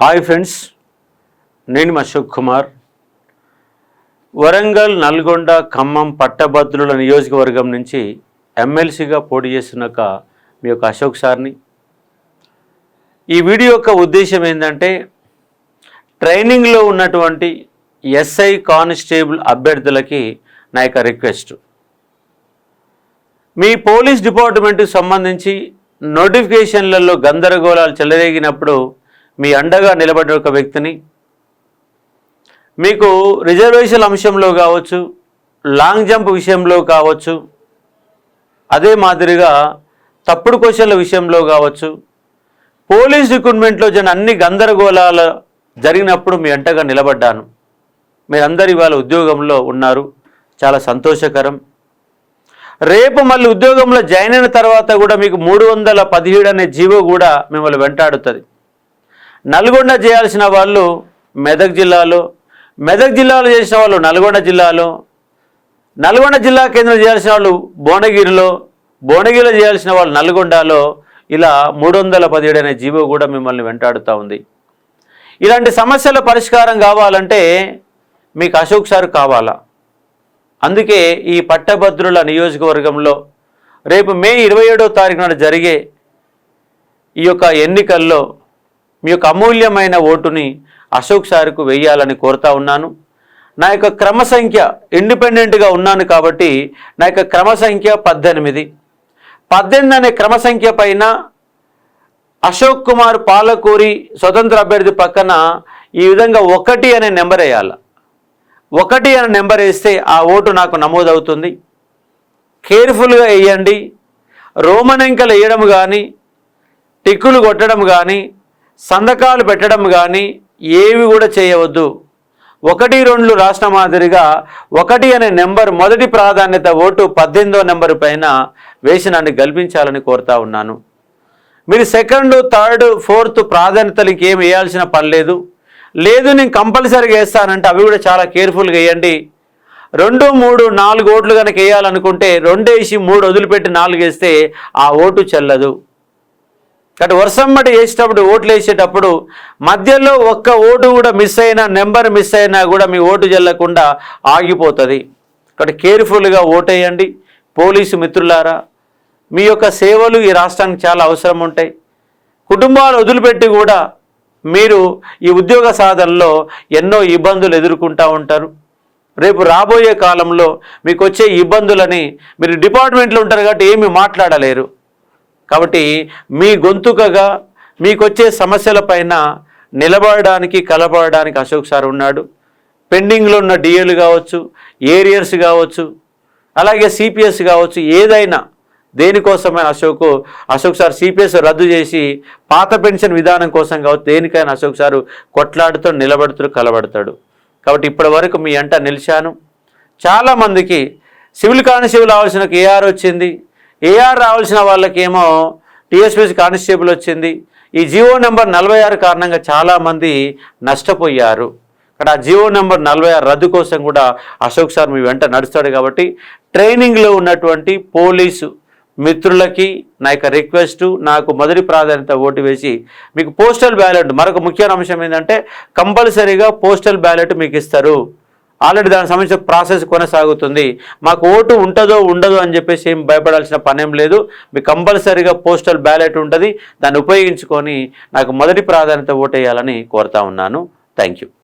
Hi friends నేను అశోక్ కుమార్. వరంగల్ నల్గొండ ఖమ్మం పట్టభద్రుల నియోజకవర్గం నుంచి ఎమ్మెల్సీగా పోటీ చేస్తున్నాక మీ యొక్క అశోక్ సార్ని. ఈ వీడియో యొక్క ఉద్దేశం ఏంటంటే ట్రైనింగ్లో ఉన్నటువంటి ఎస్ఐ కానిస్టేబుల్ అభ్యర్థులకి నా యొక్క రిక్వెస్ట్. మీ పోలీస్ డిపార్ట్మెంట్కి సంబంధించి నోటిఫికేషన్లలో గందరగోళాలు చెలరేగినప్పుడు మీ అండగా నిలబడిన ఒక వ్యక్తిని మీకు రిజర్వేషన్ అంశంలో కావచ్చు లాంగ్ జంప్ విషయంలో కావచ్చు అదే మాదిరిగా తప్పుడు క్వశ్చన్ల విషయంలో కావచ్చు పోలీస్ రిక్రూట్మెంట్లో జన అన్ని గందరగోళాలు జరిగినప్పుడు మీ అంటగా నిలబడ్డాను. మీరందరూ ఇవాళ ఉద్యోగంలో ఉన్నారు చాలా సంతోషకరం. రేపు మళ్ళీ ఉద్యోగంలో జాయిన్ అయిన తర్వాత కూడా మీకు మూడు వందల పదిహేడు అనే జీవో కూడా మిమ్మల్ని వెంటాడుతుంది. నల్గొండ చేయాల్సిన వాళ్ళు మెదక్ జిల్లాలో మెదక్ జిల్లాలో చేసిన వాళ్ళు నల్గొండ జిల్లాలో నల్గొండ జిల్లా కేంద్రం చేయాల్సిన వాళ్ళు భువనగిరిలో భువనగిరిలో చేయాల్సిన వాళ్ళు నల్గొండలో ఇలా మూడు వందల పదిహేడు అనే జీవో కూడా మిమ్మల్ని వెంటాడుతూ ఉంది. ఇలాంటి సమస్యల పరిష్కారం కావాలంటే మీకు అశోక్ సార్ కావాలా? అందుకే ఈ పట్టభద్రుల నియోజకవర్గంలో రేపు మే ఇరవై ఏడో తారీఖు నాడు జరిగే ఈ యొక్క ఎన్నికల్లో మీ యొక్క అమూల్యమైన ఓటుని అశోక్ సార్కు వెయ్యాలని కోరుతా ఉన్నాను. నా యొక్క క్రమ సంఖ్య ఇండిపెండెంట్గా ఉన్నాను కాబట్టి నా యొక్క క్రమ సంఖ్య పద్దెనిమిది. పద్దెనిమిది అనే క్రమ సంఖ్య పైన అశోక్ కుమార్ పాలకూరి స్వతంత్ర అభ్యర్థి పక్కన ఈ విధంగా ఒకటి అనే నెంబర్ వేయాలి. ఒకటి అనే నెంబర్ వేస్తే ఆ ఓటు నాకు నమోదవుతుంది. కేర్ఫుల్గా వేయండి. రోమన్ అంకెలు వేయడం కానీ టిక్కులు కొట్టడం కానీ సంతకాలు పెట్టడం కానీ ఏవి కూడా చేయవద్దు. ఒకటి రెండు రాష్ట్ర మాదిరిగా ఒకటి అనే నెంబర్ మొదటి ప్రాధాన్యత ఓటు పద్దెనిమిదో నెంబర్ పైన వేసినాన్ని గల్పించాలని కోరుతా ఉన్నాను. మీరు సెకండ్ థర్డ్ ఫోర్త్ ప్రాధాన్యతలకి ఏమి వేయాల్సిన పని లేదు. లేదు నేను కంపల్సరీగా వేస్తానంటే అవి కూడా చాలా కేర్ఫుల్గా వేయండి. రెండు మూడు నాలుగు ఓట్లు కనుక వేయాలనుకుంటే రెండేసి మూడు వదిలిపెట్టి నాలుగు వేస్తే ఆ ఓటు చెల్లదు. కాబట్టి వర్షం వేసేటప్పుడు ఓట్లు వేసేటప్పుడు మధ్యలో ఒక్క ఓటు కూడా మిస్ అయినా నెంబర్ మిస్ అయినా కూడా మీ ఓటు చెల్లకుండా ఆగిపోతుంది. కాబట్టి కేర్ఫుల్గా ఓటేయండి. పోలీసు మిత్రులారా మీ యొక్క సేవలు ఈ రాష్ట్రానికి చాలా అవసరం ఉంటాయి. కుటుంబాలు వదిలిపెట్టి కూడా మీరు ఈ ఉద్యోగ సాధనలో ఎన్నో ఇబ్బందులు ఎదుర్కొంటూ ఉంటారు. రేపు రాబోయే కాలంలో మీకు వచ్చే ఇబ్బందులని మీరు డిపార్ట్మెంట్లో ఉంటారు కాబట్టి ఏమి మాట్లాడలేరు. కాబట్టి మీ గొంతుకగా మీకు వచ్చే సమస్యలపైన నిలబడడానికి కలబడడానికి అశోక్ సార్ ఉన్నాడు. పెండింగ్లో ఉన్న డిఏలు కావచ్చు ఏరియర్స్ కావచ్చు అలాగే సిపిఎస్ కావచ్చు ఏదైనా దేనికోసమైనా అశోక్ అశోక్ సార్ సిపిఎస్ రద్దు చేసి పాత పెన్షన్ విధానం కోసం కావచ్చు దేనికైనా అశోక్ సారు కొట్లాడుతూ నిలబడుతూ కలబడతాడు. కాబట్టి ఇప్పటి వరకు మీ అంట నిలిచాను. చాలామందికి సివిల్ కానిస్టేబుల్ రావాల్సిన ఏఆర్ వచ్చింది. ఏఆర్ రావాల్సిన వాళ్ళకేమో టీఎస్పీసీ కానిస్టేబుల్ వచ్చింది. ఈ జియో నెంబర్ నలభై ఆరు కారణంగా చాలామంది నష్టపోయారు. అక్కడ ఆ జియో నెంబర్ నలభై ఆరు రద్దు కోసం కూడా అశోక్ సార్ మీ వెంట నడుస్తాడు కాబట్టి ట్రైనింగ్లో ఉన్నటువంటి పోలీసు మిత్రులకి నా యొక్క రిక్వెస్ట్ నాకు మొదటి ప్రాధాన్యత ఓటు వేసి మీకు పోస్టల్ బ్యాలెట్ మరొక ముఖ్యమైన అంశం ఏంటంటే కంపల్సరీగా పోస్టల్ బ్యాలెట్ మీకు ఇస్తారు. ఆల్రెడీ దానికి సంబంధించిన ప్రాసెస్ కొనసాగుతుంది. మాకు ఓటు ఉంటుందో ఉండదో అని చెప్పేసి ఏం భయపడాల్సిన పనేం లేదు. మీకు కంపల్సరీగా పోస్టల్ బ్యాలెట్ ఉంటుంది. దాన్ని ఉపయోగించుకొని నాకు మొదటి ప్రాధాన్యత ఓటేయాలని కోరుతా ఉన్నాను. Thank you.